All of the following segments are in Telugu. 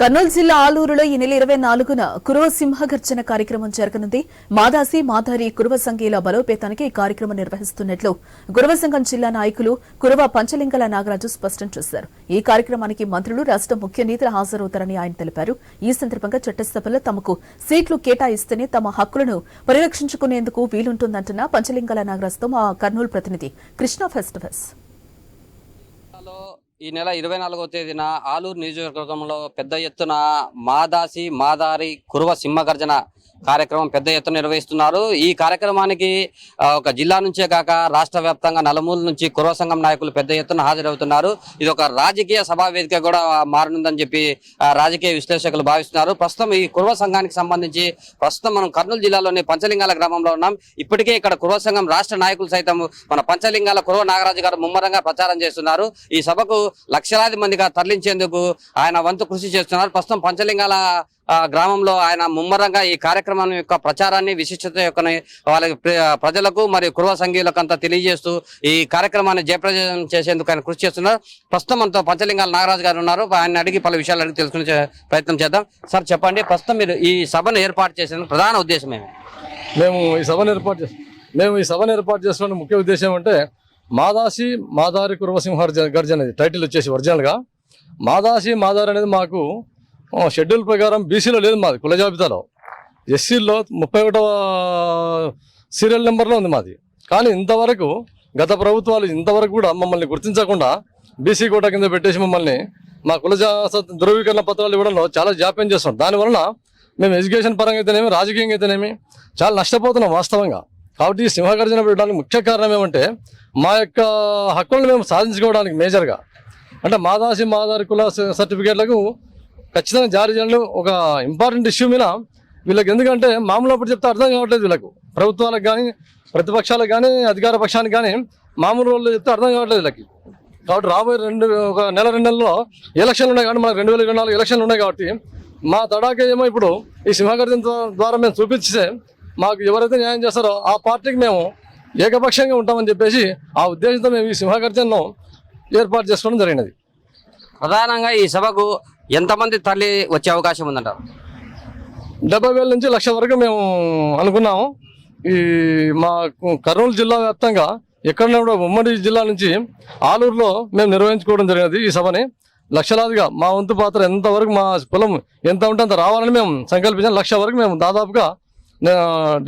కర్నూలు జిల్లా ఆలూరులో ఈ నెల ఇరవై నాలుగున కురువ సింహగర్జన కార్యక్రమం జరగనుంది. మాదాసి మాధారి కురువ సంఘీల బలోపేతానికి ఈ కార్యక్రమం నిర్వహిస్తున్నట్లు కురువ సంఘం జిల్లా నాయకులు కురువ పంచలింగల నాగరాజు స్పష్టం చేశారు. ఈ కార్యక్రమానికి మంత్రులు రాష్ట్ర ముఖ్య నేతలు హాజరవుతారని ఆయన తెలిపారు. ఈ సందర్భంగా చట్టసభలో తమకు సీట్లు కేటాయిస్తేనే తమ హక్కులను పరిరక్షించుకునేందుకు వీలుంటుందంటున్న పంచలింగల నాగరాజుతో మా కర్నూలు ప్రతినిధి కృష్ణ ఫెస్టివల్స్ ఈ నెల ఇరవై నాలుగో తేదీన ఆలూరు నియోజకవర్గంలో పెద్ద ఎత్తున మాదాసి మాదారి కురువ సింహగర్జన కార్యక్రమం పెద్ద ఎత్తున నిర్వహిస్తున్నారు. ఈ కార్యక్రమానికి ఒక జిల్లా నుంచే కాక రాష్ట్ర వ్యాప్తంగా నలుమూల నుంచి కురవ సంఘం నాయకులు పెద్ద ఎత్తున హాజరవుతున్నారు. ఇది ఒక రాజకీయ సభా వేదిక కూడా మారనుందని చెప్పి రాజకీయ విశ్లేషకులు భావిస్తున్నారు. ప్రస్తుతం ఈ కురవ సంఘానికి సంబంధించి ప్రస్తుతం మనం కర్నూలు జిల్లాలోని పంచలింగాల గ్రామంలో ఉన్నాం. ఇప్పటికే ఇక్కడ కురవ సంఘం రాష్ట్ర నాయకులు సైతం మన పంచలింగాల కురవ నాగరాజు గారు ముమ్మరంగా ప్రచారం చేస్తున్నారు. ఈ సభకు లక్షలాది మందిగా తరలించేందుకు ఆయన వంతు కృషి చేస్తున్నారు. ప్రస్తుతం పంచలింగాల గ్రామంలో ఆయన ముమ్మరంగా ఈ కార్యక్రమం యొక్క ప్రచారాన్ని విశిష్టత యొక్క వాళ్ళ ప్ర- ప్రజలకు మరియు కురువ సంఘీయులకు అంతా తెలియజేస్తూ ఈ కార్యక్రమాన్ని జయప్రదం చేసేందుకు ఆయన కృషి చేస్తున్నారు. ప్రస్తుతం మనతో పంచలింగాల నాగరాజు గారు ఉన్నారు. ఆయన అడిగి పలు విషయాలు అడిగి తెలుసుకునే ప్రయత్నం చేద్దాం. సార్ చెప్పండి. ప్రస్తుతం మీరు ఈ సభను ఏర్పాటు చేసిన ప్రధాన ఉద్దేశం ఏమి? మేము ఈ సభను ఏర్పాటు చేస్తాం మేము ఈ సభను ఏర్పాటు చేసుకోవడం ముఖ్య ఉద్దేశం అంటే మాదాసి మాదారి కుర్వసింహ గర్జన ఇది టైటిల్ వచ్చేసి ఒరిజినల్గా మాదాసి మాదారి అనేది మాకు షెడ్యూల్ ప్రకారం బీసీలో లేదు మాది కుల జాబితాలో. ఎస్సీలో ముప్పై ఒకటవ సీరియల్ నెంబర్లో ఉంది మాది. కానీ ఇంతవరకు గత ప్రభుత్వాలు ఇంతవరకు కూడా మమ్మల్ని గుర్తించకుండా బీసీ కోట కింద పెట్టేసి మమ్మల్ని మా కుల జా- ధృవీకరణ పత్రాలు ఇవ్వడంలో చాలా జాప్యం చేస్తాం దానివలన మేము ఎడ్యుకేషన్ పరంగా అయితేనేమి రాజకీయంగా అయితేనేమి చాలా నష్టపోతున్నాం వాస్తవంగా. కాబట్టి ఈ సింహగర్జన పెట్టడానికి ముఖ్య కారణం ఏమంటే మా యొక్క హక్కులను మేము సాధించుకోవడానికి మేజర్గా అంటే మాదాసి మాదారి కుల స- సర్టిఫికేట్లకు ఖచ్చితంగా జారీ చేయడం ఒక ఇంపార్టెంట్ ఇష్యూ మీద వీళ్ళకి ఎందుకంటే మామూలు అప్పుడు చెప్తే అర్థం కావట్లేదు వీళ్ళకు. ప్రభుత్వాలకు కానీ ప్రతిపక్షాలకు కానీ అధికార పక్షానికి కానీ మామూలు వాళ్ళు చెప్తే అర్థం కావట్లేదు వీళ్ళకి. కాబట్టి రాబోయే రెండు ఒక నెల రెండు నెలల్లో ఎలక్షన్లు ఉన్నాయి కాబట్టి మనకు రెండు వేల ఇరవై నాలుగు ఎలక్షన్లు ఉన్నాయి కాబట్టి మా తడాక ఏమో ఇప్పుడు ఈ సింహగర్జన ద్వారా మేము చూపించితే మాకు ఎవరైతే న్యాయం చేస్తారో ఆ పార్టీకి మేము ఏకపక్షంగా ఉంటామని చెప్పేసి ఆ ఉద్దేశంతో మేము ఈ సింహగర్జనను ఏర్పాటు చేసుకోవడం జరిగినది. ప్రధానంగా ఈ సభకు ఎంతమంది తరలి వచ్చే అవకాశం ఉందంటారు? డెబ్బై వేల నుంచి లక్ష వరకు మేము అనుకున్నాము. ఈ మా కర్నూలు జిల్లా వ్యాప్తంగా ఎక్కడన్నా కూడా ఉమ్మడి జిల్లా నుంచి ఆలూరులో మేము నిర్వహించుకోవడం జరిగినది ఈ సభని. లక్షలాదిగా మా వంతు పాత్ర ఎంతవరకు మా పొలం ఎంత ఉంటే అంత రావాలని మేము సంకల్పించాం లక్ష వరకు మేము దాదాపుగా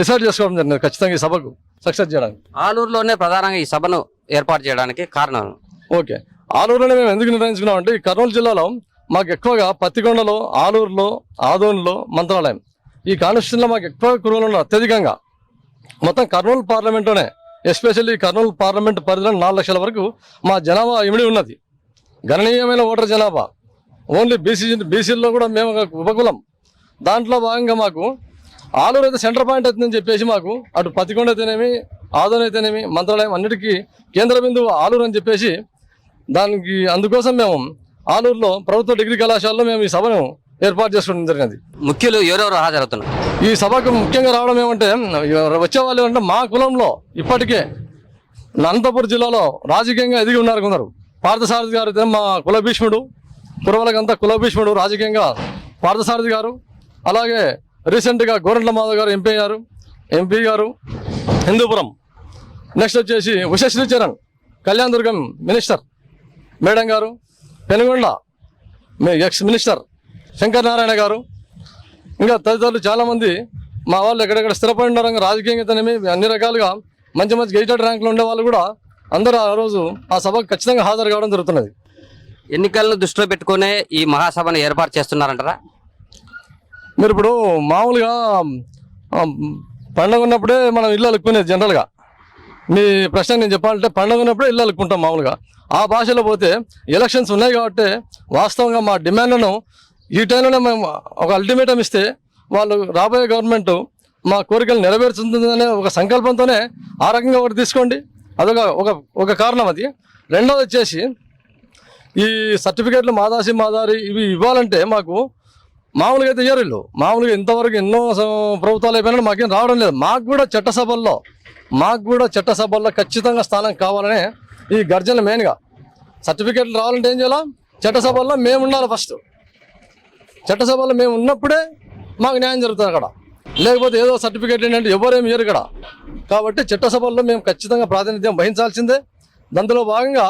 డిసైడ్ చేసుకోవడం జరిగింది ఖచ్చితంగా ఈ సభకు. సక్సెస్ చేయడానికి. ఆలూరులోనే ప్రధానంగా ఈ సభను ఏర్పాటు చేయడానికి కారణం ఓకే. ఆలూరులోనే మేము ఎందుకు నిర్ణయించుకున్నామంటే ఈ కర్నూలు జిల్లాలో మాకు ఎక్కువగా పత్తికొండలో ఆలూరులో ఆదోన్లో మంత్రాలయం. ఈ కాన్స్టిట్యూషన్లో మాకు ఎక్కువ కురువులు ఉన్నారు అత్యధికంగా మొత్తం కర్నూలు పార్లమెంట్లోనే ఎస్పెషల్లీ కర్నూలు పార్లమెంట్ పరిధిలో నాలుగు లక్షల వరకు మా జనాభా ఇమిడి ఉన్నది. గణనీయమైన ఓటర్ జనాభా. ఓన్లీ బీసీ బీసీల్లో కూడా మేము ఒక ఉపకులం. దాంట్లో భాగంగా మాకు ఆలూరు అయితే సెంటర్ పాయింట్ అవుతుందని చెప్పేసి మాకు అటు పత్తికొండ అయితేనేమి ఆదోన్ అయితేనేమి మంత్రాలయం అన్నిటికీ కేంద్ర బిందువు ఆలూరు అని చెప్పేసి దానికి అందుకోసం మేము ఆలూరులో ప్రభుత్వ డిగ్రీ కళాశాలలో మేము ఈ సభను ఏర్పాటు చేసుకోవడం జరిగినది. ముఖ్యులు ఎవరెవరు హాజరవుతున్నారు? ఈ సభకు ముఖ్యంగా రావడం ఏమంటే వచ్చే వాళ్ళు ఏమంటే మా కులంలో ఇప్పటికే అనంతపురం జిల్లాలో రాజకీయంగా ఎదిగి ఉన్నారు కొందరు. పార్థసారథి గారు మా కుల భీష్ముడు కురవలకంతా కుల భీష్ముడు రాజకీయంగా పార్థసారథి గారు అలాగే రీసెంట్గా గోరంట్ల మాధవ్ గారు ఎంపీ గారు ఎంపీ గారు హిందూపురం. నెక్స్ట్ వచ్చేసి ఉషశ్రీ చరణ్ కళ్యాణ్ దుర్గం మినిస్టర్ మేడం గారు పెనుగొండ మీ ఎక్స్ మినిస్టర్ శంకర్ నారాయణ గారు. ఇంకా తదితరులు చాలామంది మా వాళ్ళు ఎక్కడెక్కడ స్థిరపడి ఉన్నారు రాజకీయంగా అయితేనేమి అన్ని రకాలుగా మంచి మంచి గెజిటెడ్ ర్యాంకులు ఉండే వాళ్ళు కూడా అందరూ ఆ రోజు ఆ సభకు ఖచ్చితంగా హాజరు కావడం జరుగుతున్నది. ఎన్నికలను దృష్టిలో పెట్టుకునే ఈ మహాసభను ఏర్పాటు చేస్తున్నారంటారా? మీరు ఇప్పుడు మామూలుగా పండగ ఉన్నప్పుడే మనం ఇల్లు అలుక్కునేది జనరల్గా మీ ప్రశ్న నేను చెప్పాలంటే పండుగ ఉన్నప్పుడే ఇల్లు మామూలుగా. ఆ భాషలో పోతే ఎలక్షన్స్ ఉన్నాయి కాబట్టి వాస్తవంగా మా డిమాండ్లను ఈ టైంలోనే మేము ఒక అల్టిమేటం ఇస్తే వాళ్ళు రాబోయే గవర్నమెంట్ మా కోరికలు నెరవేర్చుతుందనే ఒక సంకల్పంతోనే ఆ రకంగా ఒకటి తీసుకోండి. అదొక ఒక ఒక కారణం అది. రెండోది వచ్చేసి ఈ సర్టిఫికేట్లు మాదాసి మాదారి ఇవి ఇవ్వాలంటే మాకు మామూలుగా అయితే ఇయ్యరు మామూలుగా ఇంతవరకు ఎన్నో ప్రభుత్వాలు అయిపోయినా మాకేం రావడం లేదు. మాకు కూడా చట్టసభల్లో మాకు కూడా చట్టసభల్లో ఖచ్చితంగా స్థానం కావాలనే ఈ గర్జన మెయిన్గా సర్టిఫికేట్లు రావాలంటే ఏం చేయాలి? చట్టసభల్లో మేము ఉండాలి ఫస్ట్ చట్టసభలో మేము ఉన్నప్పుడే మాకు న్యాయం జరుగుతుంది అక్కడ. లేకపోతే ఏదో సర్టిఫికేట్ ఏంటంటే ఎవరేమి ఇయ్యరు ఇక్కడ. కాబట్టి చట్టసభల్లో మేము ఖచ్చితంగా ప్రాతినిధ్యం వహించాల్సిందే. దాంట్లో భాగంగా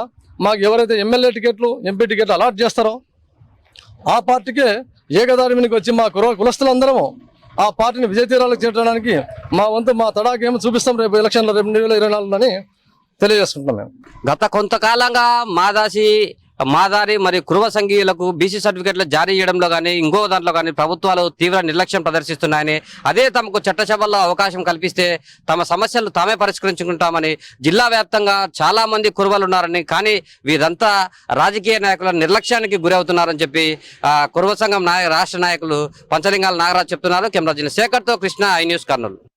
మాకు ఎవరైతే ఎమ్మెల్యే టికెట్లు ఎంపీ టికెట్లు అలాట్ చేస్తారో ఆ పార్టీకే ఏకదారి మీదకి వచ్చి మా కుర కులస్తులందరము ఆ పార్టీని విజయతీరాలకు చేర్చడానికి మా వంతు మా తడాకేమో చూపిస్తాం రేపు ఎలక్షన్లో రేపు రెండు వేల ఇరవై నాలుగులోని తెలియజేసుకుంటున్నాం మేము. గత కొంతకాలంగా మాదాసి మాదారి మరియు కురువ సంఘీయులకు బీసీ సర్టిఫికెట్లు జారీ చేయడంలో కానీ ఇంకో దాంట్లో కానీ ప్రభుత్వాలు తీవ్ర నిర్లక్ష్యం ప్రదర్శిస్తున్నాయని అదే తమకు చట్టసభల్లో అవకాశం కల్పిస్తే తమ సమస్యలు తామే పరిష్కరించుకుంటామని జిల్లా వ్యాప్తంగా చాలా మంది కురువలు ఉన్నారని కానీ వీరంతా రాజకీయ నాయకుల నిర్లక్ష్యానికి గురవుతున్నారని చెప్పి కురువ సంఘం నాయ రాష్ట్ర నాయకులు పంచలింగాల నాగరాజు చెప్తున్నారు. కెమెరా జిల్లా శేఖర్తో కృష్ణ ఐ న్యూస్ కర్నూలు.